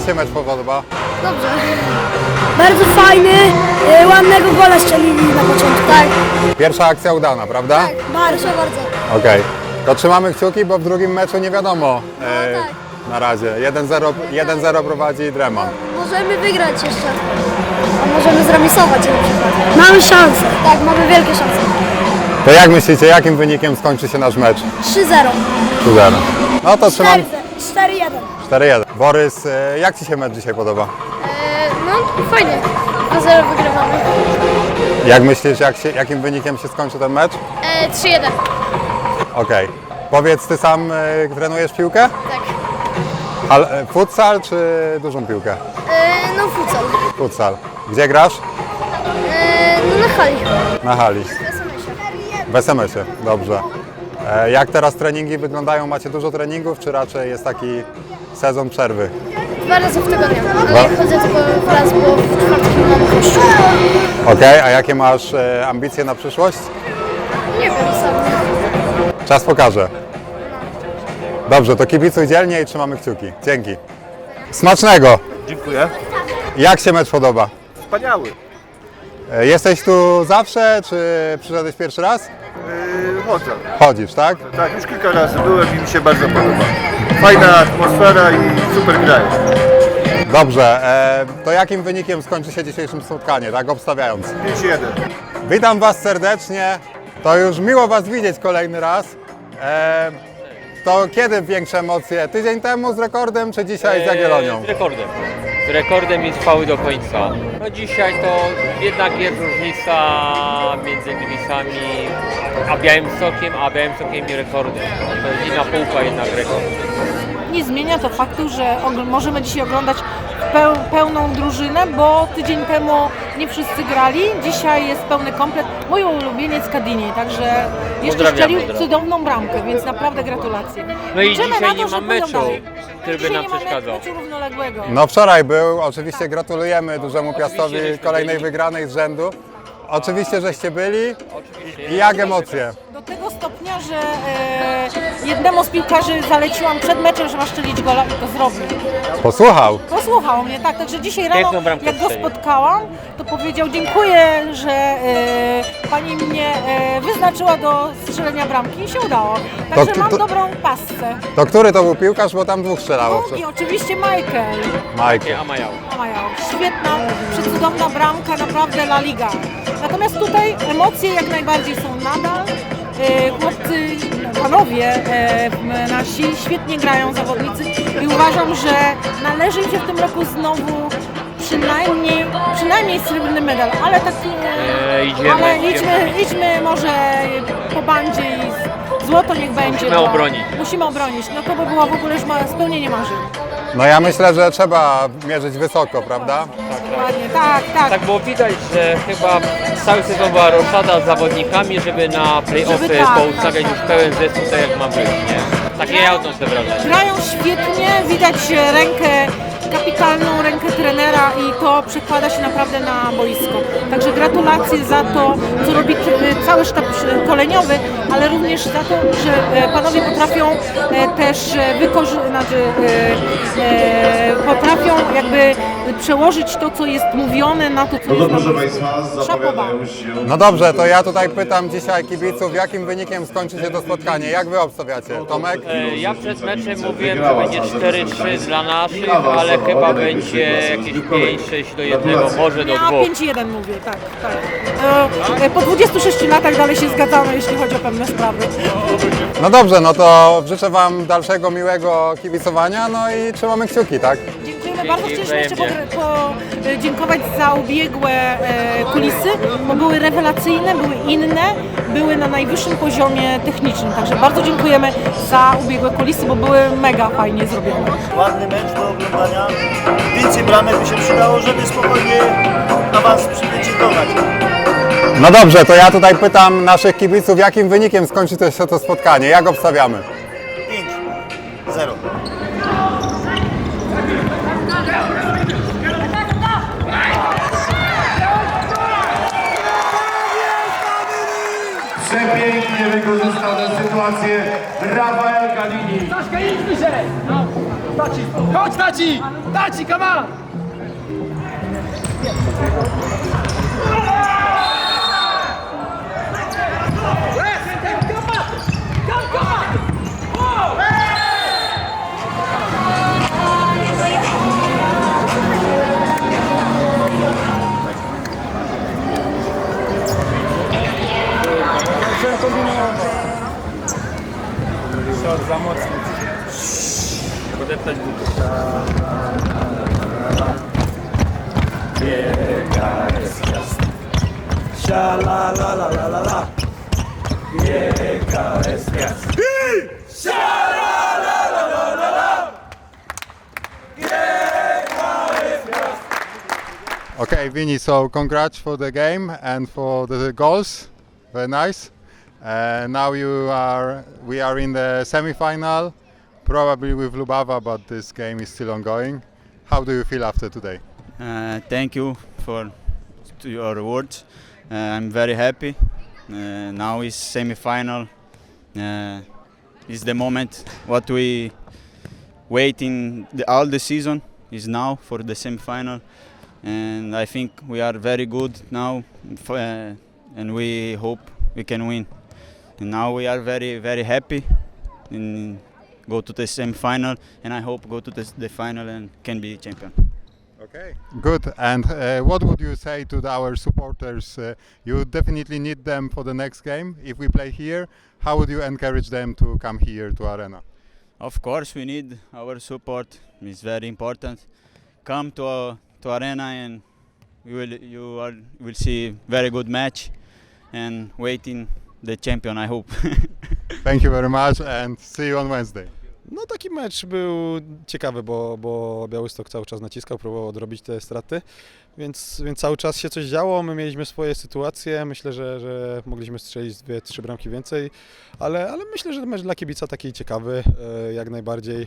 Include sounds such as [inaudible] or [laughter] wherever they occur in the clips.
Jak się mecz podoba? Dobrze. Bardzo fajny, e, ładnego gola strzelili na początku. Tak, Pierwsza akcja udana, prawda? tak, bardzo, bardzo. Okej. To trzymamy kciuki, bo w drugim meczu nie wiadomo e, tak. na razie. 1-0 1-0 prowadzi Dreman. Możemy wygrać jeszcze. A możemy zremisować na przykład. Mamy szansę. Tak, mamy wielkie szanse. To jak myślicie, jakim wynikiem skończy się nasz mecz? 3-0. 3-0. No to trzymam 4-1. 4-1. Borys, e, jak Ci się mecz dzisiaj podoba? No, fajnie. 2-0 wygrywamy. Jak myślisz, jak się, jakim wynikiem się skończy ten mecz? E, 3-1. Okej. Powiedz, Ty sam e, trenujesz piłkę? Tak. Hal, e, futsal czy dużą piłkę? E, no, futsal. Futsal. Gdzie grasz? E, no, na hali. Na hali. W SMS-ie, dobrze. E, Jak teraz treningi wyglądają? Macie dużo treningów, czy raczej jest taki sezon przerwy? Dwa razy w tygodniu. Dwa? Ale chodzę tylko raz, bo w czwartki mam kościół. Okej, a jakie masz e, ambicje na przyszłość? Nie wiem sam. Czas pokaże. Dobrze, to kibicuj dzielnie i trzymamy kciuki. Dzięki. Smacznego! Dziękuję. Jak się mecz podoba? Wspaniały. E, Jesteś tu zawsze, czy przyszedłeś pierwszy raz? Yy, chodzę. Chodzisz, tak? Tak, już kilka razy byłem i mi się bardzo podoba. Fajna atmosfera i super grają. Dobrze, e, to jakim wynikiem skończy się dzisiejszym spotkanie, tak obstawiając? 5-1. Witam Was serdecznie. To już miło Was widzieć kolejny raz. E, to kiedy większe emocje? Tydzień temu z rekordem, czy dzisiaj z Jagiellonią? Eee, Z rekordem. Z rekordem i trwały do końca. No dzisiaj to jednak jest różnica między Gliwicami a Białymstokiem, a Białymstokiem i rekordem. To jest inna półka, jednak rekord. nie zmienia to faktu, że możemy dzisiaj oglądać peł, pełną drużynę, bo tydzień temu nie wszyscy grali. Dzisiaj jest pełny komplet. Mój ulubieniec Kadini, także jeszcze strzelił cudowną bramkę, więc naprawdę gratulacje. No i Liczymy dzisiaj na to, nie że ma pójdą meczu, dalej. Który by nam przeszkadzał. równoległego. No wczoraj był, oczywiście gratulujemy dużemu Piastowi żeśmy kolejnej byli. wygranej z rzędu. Oczywiście, żeście byli. Oczywiście. I jak emocje? Do tego stopnia, że e, jednemu z piłkarzy zaleciłam przed meczem, że ma szczelić gola i to zrobił. Posłuchał. Posłuchał mnie, tak, także dzisiaj rano, Piękną bramkę jak go strzelił. spotkałam, to powiedział dziękuję, że e, pani mnie e, wyznaczyła do strzelenia bramki i się udało. Także to- mam to- dobrą pasce. To który to był piłkarz, bo tam dwóch strzelało. Drugi oczywiście Michael Michael. A Majał. Świetna, przecudowna bramka, naprawdę La Liga. Natomiast tutaj emocje jak najbardziej są nadal. E, Chłopcy, panowie e, nasi świetnie grają zawodnicy i uważam, że należy im się w tym roku znowu przynajmniej, przynajmniej srebrny medal, ale tak E, idziemy, ale idźmy, idźmy może po bandzie i złoto niech będzie. Musimy obronić. Musimy obronić. No to by było w ogóle już ma- spełnienie marzeń. No ja myślę, że trzeba mierzyć wysoko, prawda? Dokładnie, tak, tak. Tak było widać, że chyba cały sezon była roszada z zawodnikami, żeby na play-offy Żeby tak, poustawiać tak, już pełen zespół, tak jak ma być, nie? Takie ja odnoszę wrażenie. Grają świetnie, widać rękę kapitana totalną rękę trenera i to przekłada się naprawdę na boisko. Także gratulacje za to, co robi t- cały sztab szkoleniowy, ale również za to, że e, panowie potrafią e, też wykorzystać, znaczy, e, e, potrafią jakby przełożyć to, co jest mówione na to, co No jest proszę. Państwa, zapowiadają się... No dobrze, to ja tutaj pytam dzisiaj kibiców, jakim wynikiem skończy się to spotkanie. Jak wy obstawiacie? Tomek? E, Ja przed meczem mówiłem, że będzie 4-3 dla naszych, ale chyba będzie jakieś 5-6 do 1, może do Ja 2. 5-1 mówię, tak, tak. E, Po 26 latach dalej się zgadzamy, jeśli chodzi o pewne sprawy. No dobrze, no to życzę wam dalszego miłego kibicowania, no i trzymamy kciuki, tak? Dziękujemy bardzo. Chcieliśmy jeszcze podziękować za ubiegłe e, kulisy, bo były rewelacyjne, były inne, były na najwyższym poziomie technicznym. Także bardzo dziękujemy za ubiegłe kulisy, bo były mega fajnie zrobione. ładny mecz do oglądania. Więcej bramek by się przydało, żeby spokojnie awans przydecydować. No dobrze, to ja tutaj pytam naszych kibiców, jakim wynikiem skończy to się to spotkanie. Jak obstawiamy? 5, 0. Przepięknie wykorzystane sytuacje Rafael Galini. Troszkę idź bliżej! No, Taci! Chodź Taci! Taci, come on! Okay, Vinny, so congrats for the game and for the goals. Very nice. Uh, now you are, we are in the semi-final, probably with Lubava, but this game is still ongoing. How do you feel after today? Uh, thank you for your words. Uh, I'm very happy. Uh, now is semi-final. Uh, is the moment what we waiting all the season is now for the semi-final, and I think we are very good now, uh, and we hope we can win. And now we are very very happy and go to the semi-final, and I hope go to the, the final and can be champion. Okay. Good. And uh, what would you say to our supporters? Uh, you definitely need them for the next game. If we play here, how would you encourage them to come here to Arena? Of course, we need our support. It's very important. Come to uh, to arena and you will you are will see very good match and waiting the champion. I hope. [laughs] Thank you very much and see you on Wednesday. No taki mecz był ciekawy, bo, bo Białystok cały czas naciskał, próbował odrobić te straty, więc, więc cały czas się coś działo, my mieliśmy swoje sytuacje, myślę, że, że mogliśmy strzelić dwie, trzy bramki więcej, ale, ale myślę, że mecz dla kibica taki ciekawy, e, jak najbardziej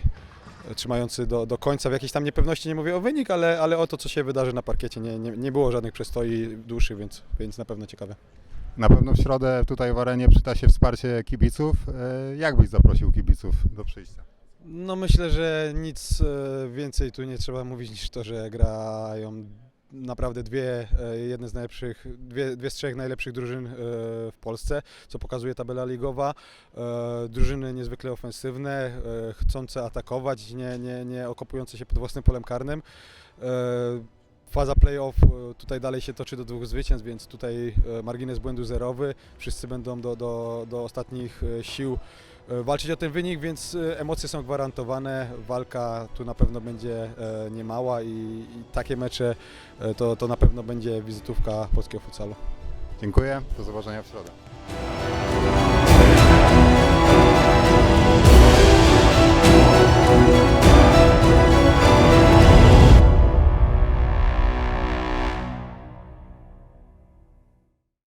e, trzymający do, do końca, w jakiejś tam niepewności nie mówię o wynik, ale, ale o to, co się wydarzy na parkiecie, nie, nie, nie było żadnych przestoi dłuższych, więc, więc na pewno ciekawe. Na pewno w środę tutaj w Arenie przyda się wsparcie kibiców. E, Jak byś zaprosił kibiców do przyjścia? No myślę, że nic e, więcej tu nie trzeba mówić niż to, że grają naprawdę dwie, e, jedne z najlepszych, dwie, dwie z trzech najlepszych drużyn w Polsce, co pokazuje tabela ligowa. Drużyny niezwykle ofensywne, chcące atakować, nie, nie, nie okopujące się pod własnym polem karnym. Faza playoff e, tutaj dalej się toczy do dwóch zwycięstw, więc tutaj e, margines błędu zerowy. Wszyscy będą do, do, do ostatnich e, sił walczyć o ten wynik, więc emocje są gwarantowane. Walka tu na pewno będzie niemała i, i takie mecze to, to na pewno będzie wizytówka polskiego futsalu. Dziękuję. Do zobaczenia w środę.